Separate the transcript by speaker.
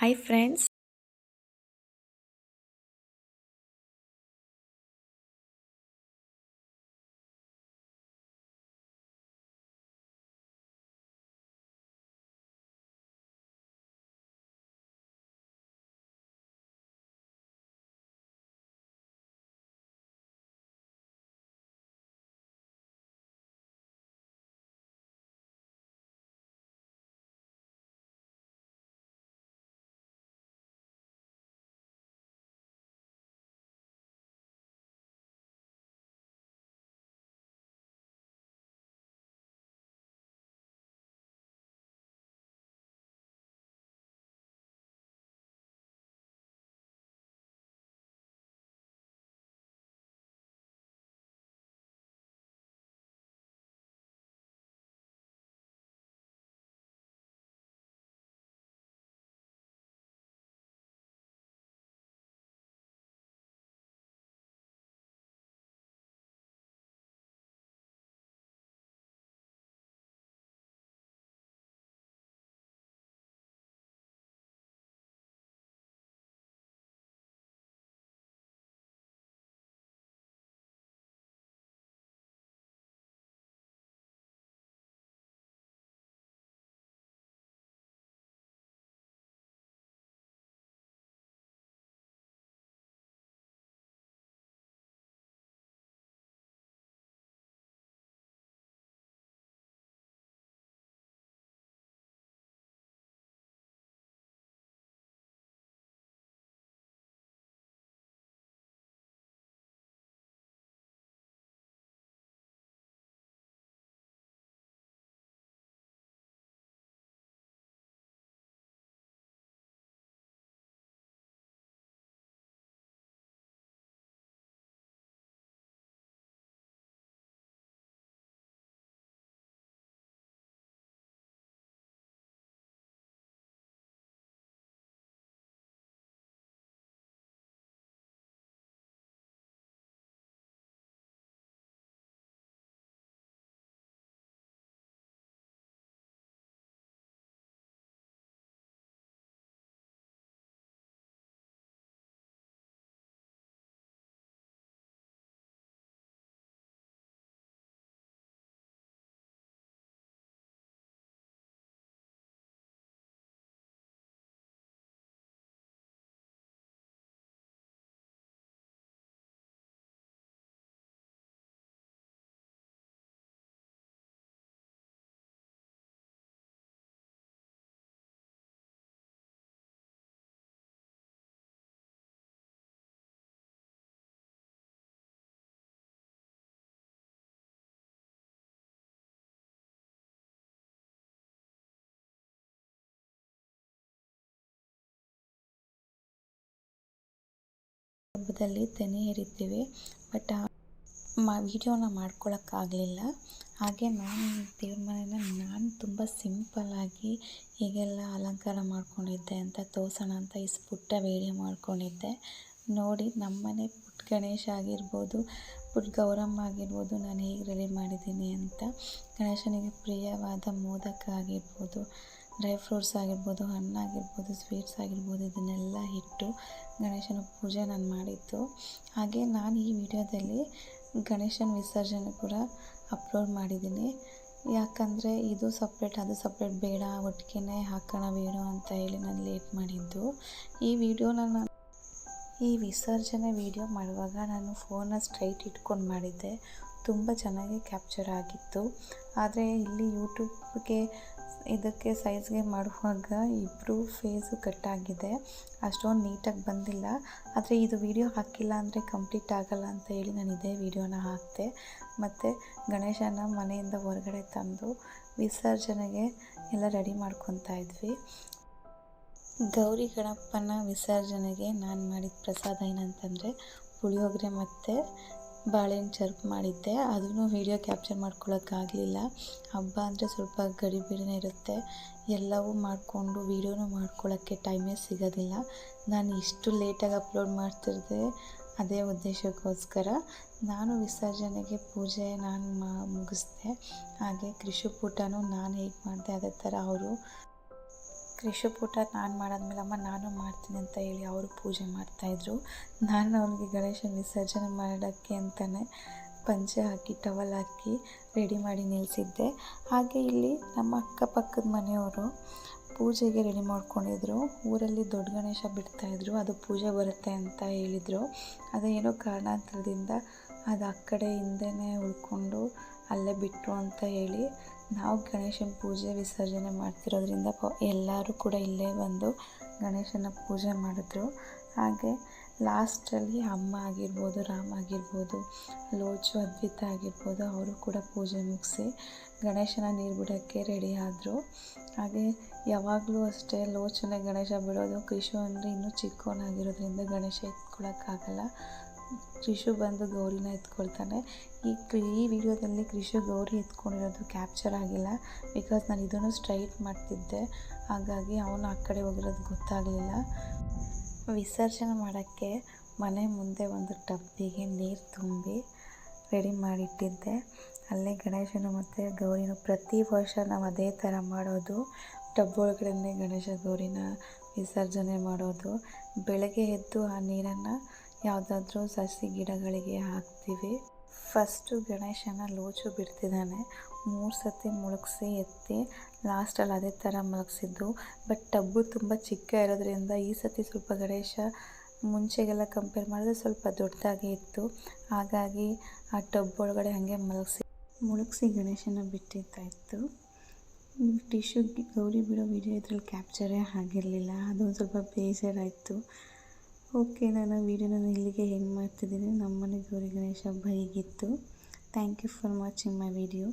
Speaker 1: Hi friends, ಹಬ್ಬದಲ್ಲಿ ತೆನೆ ಎರಿತೀವಿ, but ಮಾ ವಿಡಿಯೋನ ಮಾಡ್ಕೊಳಕ್ಕಾಗಲಿಲ್ಲ. ಹಾಗೆ ನಾನು ದೇವ್ರ ಮನೇನ ನಾನು ತುಂಬ ಸಿಂಪಲ್ಲಾಗಿ ಹೀಗೆಲ್ಲ ಅಲಂಕಾರ ಮಾಡ್ಕೊಂಡಿದ್ದೆ ಅಂತ, ತೋರಿಸೋಣ ಅಂತ ಇಷ್ಟು ಪುಟ್ಟ ವೀಡಿಯೋ ಮಾಡ್ಕೊಂಡಿದ್ದೆ. ನೋಡಿ, ನಮ್ಮನೆ ಪುಟ್ಟ ಗಣೇಶ ಆಗಿರ್ಬೋದು ಪುಟ್ಟ ಗೌರಮ್ಮ ಆಗಿರ್ಬೋದು, ನಾನು ಹೇಗೆ ರೆಡಿ ಮಾಡಿದ್ದೀನಿ ಅಂತ. ಗಣೇಶನಿಗೆ ಪ್ರಿಯವಾದ ಮೋದಕ ಆಗಿರ್ಬೋದು, ಡ್ರೈ ಫ್ರೂಟ್ಸ್ ಆಗಿರ್ಬೋದು ಹಣ್ಣಾಗಿರ್ಬೋದು ಸ್ವೀಟ್ಸ್ ಆಗಿರ್ಬೋದು, ಇದನ್ನೆಲ್ಲ ಇಟ್ಟು ಗಣೇಶನ ಪೂಜೆ ನಾನು ಮಾಡಿದ್ದು. ಹಾಗೆ ನಾನು ಈ ವಿಡಿಯೋದಲ್ಲಿ ಗಣೇಶನ ವಿಸರ್ಜನೆ ಕೂಡ ಅಪ್ಲೋಡ್ ಮಾಡಿದ್ದೀನಿ. ಯಾಕಂದರೆ ಇದು ಸಪ್ರೇಟ್, ಅದು ಸಪ್ರೇಟ್ ಬೇಡ ಒಟ್ಟಿಗೆ ಹಾಕೋಣ, ಬೇಡ ಅಂತ ಹೇಳಿ ನಾನು ಲೇಟ್ ಮಾಡಿದ್ದು. ಈ ವಿಡಿಯೋನ ನಾನು, ಈ ವಿಸರ್ಜನೆ ವಿಡಿಯೋ ಮಾಡುವಾಗ ನಾನು ಫೋನ ಸ್ಟ್ರೈಟ್ ಇಟ್ಕೊಂಡು ಮಾಡಿದ್ದೆ. ತುಂಬ ಚೆನ್ನಾಗಿ ಕ್ಯಾಪ್ಚರ್ ಆಗಿತ್ತು. ಆದರೆ ಇಲ್ಲಿ ಯೂಟ್ಯೂಬ್ಗೆ ಇದಕ್ಕೆ ಸೈಜ್ಗೆ ಮಾಡುವಾಗ ಇಬ್ಬರು ಫೇಸು ಕಟ್ಟಾಗಿದೆ. ಅಷ್ಟೊಂದು ನೀಟಾಗಿ ಬಂದಿಲ್ಲ. ಆದರೆ ಇದು ವಿಡಿಯೋ ಹಾಕಿಲ್ಲ ಅಂದರೆ ಕಂಪ್ಲೀಟ್ ಆಗಲ್ಲ ಅಂತ ಹೇಳಿ ನಾನು ಇದೇ ವಿಡಿಯೋನ ಹಾಕಿದೆ ಮತ್ತು ಗಣೇಶನ ಮನೆಯಿಂದ ಹೊರಗಡೆ ತಂದು ವಿಸರ್ಜನೆಗೆ ಎಲ್ಲ ರೆಡಿ ಮಾಡ್ಕೊತಾ ಇದ್ವಿ. ಗೌರಿ ಗಣಪನ ವಿಸರ್ಜನೆಗೆ ನಾನು ಮಾಡಿದ ಪ್ರಸಾದ ಏನಂತಂದರೆ ಪುಳಿಯೋಗರೆ ಮತ್ತು ಬಾಳೆಹಣ್ಣು ಚರ್ಪ್ ಮಾಡಿದ್ದೆ. ಅದನ್ನು ವೀಡಿಯೋ ಕ್ಯಾಪ್ಚರ್ ಮಾಡ್ಕೊಳ್ಳೋಕ್ಕಾಗಲಿಲ್ಲ ಹಬ್ಬ ಅಂದರೆ ಸ್ವಲ್ಪ ಗಡಿಬಿಡಿನೇ ಇರುತ್ತೆ. ಎಲ್ಲವೂ ಮಾಡಿಕೊಂಡು ವೀಡಿಯೋನೂ ಮಾಡ್ಕೊಳ್ಳೋಕ್ಕೆ ಟೈಮೇ ಸಿಗೋದಿಲ್ಲ. ನಾನು ಇಷ್ಟು ಲೇಟಾಗಿ ಅಪ್ಲೋಡ್ ಮಾಡ್ತಿದ್ದೆ ಅದೇ ಉದ್ದೇಶಕ್ಕೋಸ್ಕರ ನಾನು ವಿಸರ್ಜನೆಗೆ ಪೂಜೆ ನಾನು ಮಾ, ಮುಗಿಸ್ದೆ. ಹಾಗೆ ಕೃಷಿ ಪೂಟನೂ ನಾನು ಹೇಗೆ ಮಾಡಿದೆ ಅದೇ ಥರ ಅವರು ಕೃಷಿ ಪುಟ ನಾನು ಮಾಡಾದ್ಮೇಲೆ ಅಮ್ಮ, ನಾನು ಮಾಡ್ತೀನಿ ಅಂತ ಹೇಳಿ ಅವರು ಪೂಜೆ ಮಾಡ್ತಾಯಿದ್ರು ನಾನು ಅವನಿಗೆ ಗಣೇಶನ ವಿಸರ್ಜನೆ ಮಾಡೋಕ್ಕೆ ಅಂತಲೇ ಪಂಚೆ ಹಾಕಿ, ಟವಲ್ ಹಾಕಿ ರೆಡಿ ಮಾಡಿ ನಿಲ್ಲಿಸಿದ್ದೆ ಹಾಗೆ ಇಲ್ಲಿ ನಮ್ಮ ಅಕ್ಕಪಕ್ಕದ ಮನೆಯವರು ಪೂಜೆಗೆ ರೆಡಿ ಮಾಡ್ಕೊಂಡಿದ್ರು. ಊರಲ್ಲಿ ದೊಡ್ಡ ಗಣೇಶ ಬಿಡ್ತಾಯಿದ್ರು ಅದು ಪೂಜೆ ಬರುತ್ತೆ ಅಂತ ಹೇಳಿದರು. ಅದೇನೋ ಕಾರಣಾಂತರದಿಂದ ಅದು ಆ ಕಡೆ ಹಿಂದೆನೇ ಉಳ್ಕೊಂಡು ಅಲ್ಲೇ ಬಿಟ್ಟರು ಅಂತ ಹೇಳಿ ನಾವು ಗಣೇಶನ ಪೂಜೆ ವಿಸರ್ಜನೆ ಮಾಡ್ತಿರೋದ್ರಿಂದ ಪ ಎಲ್ಲರೂ ಕೂಡ ಇಲ್ಲೇ ಬಂದು ಗಣೇಶನ ಪೂಜೆ ಮಾಡಿದ್ರು. ಹಾಗೆ ಲಾಸ್ಟಲ್ಲಿ ಅಮ್ಮ ಆಗಿರ್ಬೋದು, ರಾಮ ಆಗಿರ್ಬೋದು, ಲೋಚು, ಅದ್ವಿತ ಆಗಿರ್ಬೋದು ಅವರು ಕೂಡ ಪೂಜೆ ಮುಗಿಸಿ ಗಣೇಶನ ನೀರು ಬಿಡೋಕ್ಕೆ ರೆಡಿ ಆದರು. ಹಾಗೆ ಯಾವಾಗಲೂ ಅಷ್ಟೇ ಲೋಚನೆ ಗಣೇಶ ಬಿಡೋದು, ಕೃಷಿ ಅಂದರೆ ಇನ್ನೂ ಚಿಕ್ಕವನಾಗಿರೋದ್ರಿಂದ ಗಣೇಶ ಎತ್ಕೊಳಕ್ಕಾಗಲ್ಲ ಕೃಷು ಬಂದು ಗೌರಿನ ಎತ್ಕೊಳ್ತಾನೆ. ಈ ಈ ವಿಡಿಯೋದಲ್ಲಿ ಕೃಷು ಗೌರಿ ಎತ್ಕೊಂಡಿರೋದು ಕ್ಯಾಪ್ಚರ್ ಆಗಿಲ್ಲ. ಬಿಕಾಸ್ ನಾನು ಇದನ್ನು ಸ್ಟ್ರೈಟ್ ಮಾಡ್ತಿದ್ದೆ. ಹಾಗಾಗಿ ಅವನು ಆ ಕಡೆ ಹೋಗಿರೋದು ಗೊತ್ತಾಗಲಿಲ್ಲ. ವಿಸರ್ಜನೆ ಮಾಡೋಕ್ಕೆ ಮನೆ ಮುಂದೆ ಒಂದು ಟಬ್ಬಿಗೆ ನೀರು ತುಂಬಿ ರೆಡಿ ಮಾಡಿಟ್ಟಿದ್ದೆ. ಅಲ್ಲೇ ಗಣೇಶನು ಮತ್ತು ಗೌರಿನ ಪ್ರತಿ ವರ್ಷ ನಾವು ಅದೇ ಥರ ಮಾಡೋದು. ಟಬ್ ಗಣೇಶ ಗೌರಿನ ವಿಸರ್ಜನೆ ಮಾಡೋದು. ಬೆಳಗ್ಗೆ ಎದ್ದು ಆ ನೀರನ್ನು ಯಾವುದಾದ್ರೂ ಸಸಿ ಗಿಡಗಳಿಗೆ ಹಾಕ್ತೀವಿ. ಫಸ್ಟು ಗಣೇಶನ ಲೋಚು ಬಿಡ್ತಿದ್ದಾನೆ. ಮೂರು ಸತಿ ಮುಳುಗಿಸಿ ಎತ್ತಿ ಲಾಸ್ಟಲ್ಲಿ ಅದೇ ಥರ ಮಲಗಿಸಿದ್ದು ಬಟ್ ಟಬ್ಬು ತುಂಬ ಚಿಕ್ಕ ಇರೋದ್ರಿಂದ ಈ ಸತಿ ಸ್ವಲ್ಪ ಗಣೇಶ ಮುಂಚೆಗೆಲ್ಲ ಕಂಪೇರ್ ಮಾಡಿದ್ರೆ ಸ್ವಲ್ಪ ದೊಡ್ಡದಾಗಿ ಇತ್ತು. ಹಾಗಾಗಿ ಆ ಟಬ್ ಒಳಗಡೆ ಹಾಗೆ ಮಲಗಿಸಿ ಮುಳುಗಿಸಿ ಗಣೇಶನ ಬಿಟ್ಟಿದ್ದಾಯಿತು ಟಿಶ್ಯೂ ಗೌರಿ ಬಿಡೋ ವಿಡಿಯೋ ಇದ್ರಲ್ಲಿ ಕ್ಯಾಪ್ಚರೇ ಆಗಿರಲಿಲ್ಲ. ಅದೊಂದು ಸ್ವಲ್ಪ ಬೇಜಾರಾಯಿತು. ಓಕೆ, ನಾನು ವೀಡಿಯೋನ ಇಲ್ಲಿಗೆ ಹೆಂಗೆ ಮಾಡ್ತಿದ್ದೀನಿ. ನಮ್ಮನೆ ಗೌರಿ ಗಣೇಶ ಹಬ್ಬ ಹೀಗಿತ್ತು thank you for watching my video